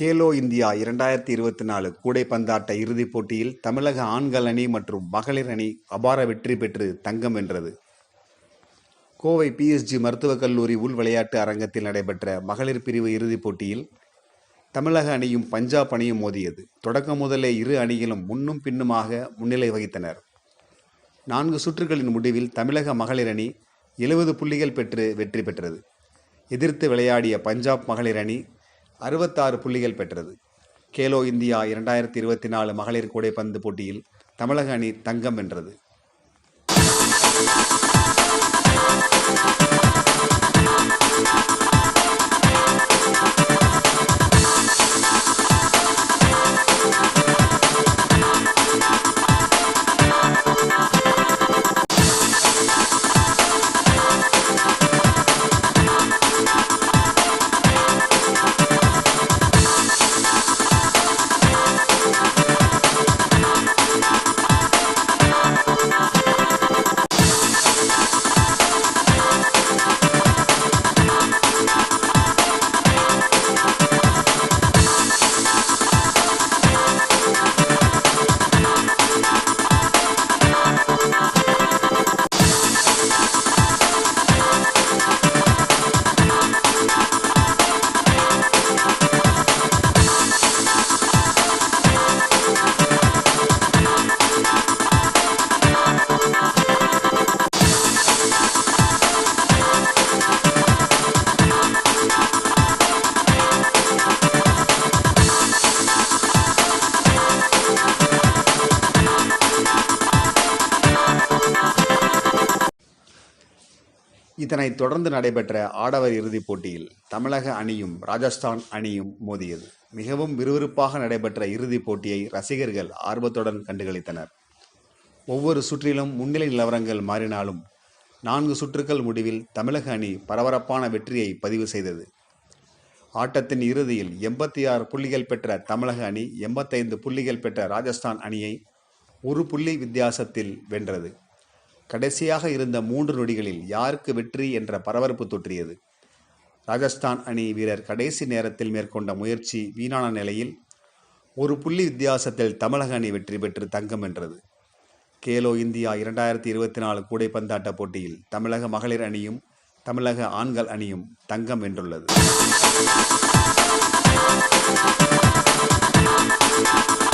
Khelo India இரண்டாயிரத்தி இருபத்தி நாலு கூடைப்பந்தாட்ட இறுதிப் போட்டியில் தமிழக ஆண்கள் அணி மற்றும் மகளிர் அணி அபார வெற்றி பெற்று தங்கம் வென்றது. கோவை பிஎஸ்ஜி மருத்துவக் கல்லூரி உள் விளையாட்டு அரங்கத்தில் நடைபெற்ற மகளிர் பிரிவு இறுதிப் போட்டியில் தமிழக அணியும் பஞ்சாப் அணியும் மோதியது. தொடக்கம் முதலே இரு அணிகளும் முன்னும் பின்னுமாக முன்னிலை வகித்தனர். நான்கு சுற்றுகளின் முடிவில் தமிழக மகளிர் அணி எழுபது புள்ளிகள் பெற்று வெற்றி பெற்றது. எதிர்த்து விளையாடிய பஞ்சாப் மகளிர் அணி அறுபத்தாறு புள்ளிகள் பெற்றது. கேலோ இந்தியா இரண்டாயிரத்தி இருபத்தி நாலு மகளிர் கூடைப்பந்து போட்டியில் தமிழக அணி தங்கம் வென்றது. இதனைத் தொடர்ந்து நடைபெற்ற ஆடவர் இறுதிப் போட்டியில் தமிழக அணியும் ராஜஸ்தான் அணியும் மோதியது. மிகவும் விறுவிறுப்பாக நடைபெற்ற இறுதிப் போட்டியை ரசிகர்கள் ஆர்வத்துடன் கண்டுகளித்தனர். ஒவ்வொரு சுற்றிலும் முன்னிலை நிலவரங்கள் மாறினாலும் நான்கு சுற்றுக்கள் முடிவில் தமிழக அணி பரபரப்பான வெற்றியை பதிவு செய்தது. ஆட்டத்தின் இறுதியில் எண்பத்தி ஆறு புள்ளிகள் பெற்ற தமிழக அணி எண்பத்தைந்து புள்ளிகள் பெற்ற ராஜஸ்தான் அணியை ஒரு புள்ளி வித்தியாசத்தில் வென்றது. கடைசியாக இருந்த மூன்று நொடிகளில் யாருக்கு வெற்றி என்ற பரபரப்பு தொற்றியது ராஜஸ்தான் அணி வீரர் கடைசி நேரத்தில் மேற்கொண்ட முயற்சி வீணான நிலையில் ஒரு புள்ளி வித்தியாசத்தில் தமிழக அணி வெற்றி பெற்று தங்கம் வென்றது கேலோ இந்தியா இரண்டாயிரத்தி இருபத்தி நாலு கூடைப்பந்தாட்ட போட்டியில் தமிழக மகளிர் அணியும் தமிழக ஆண்கள் அணியும் தங்கம் வென்றுள்ளது Thank you.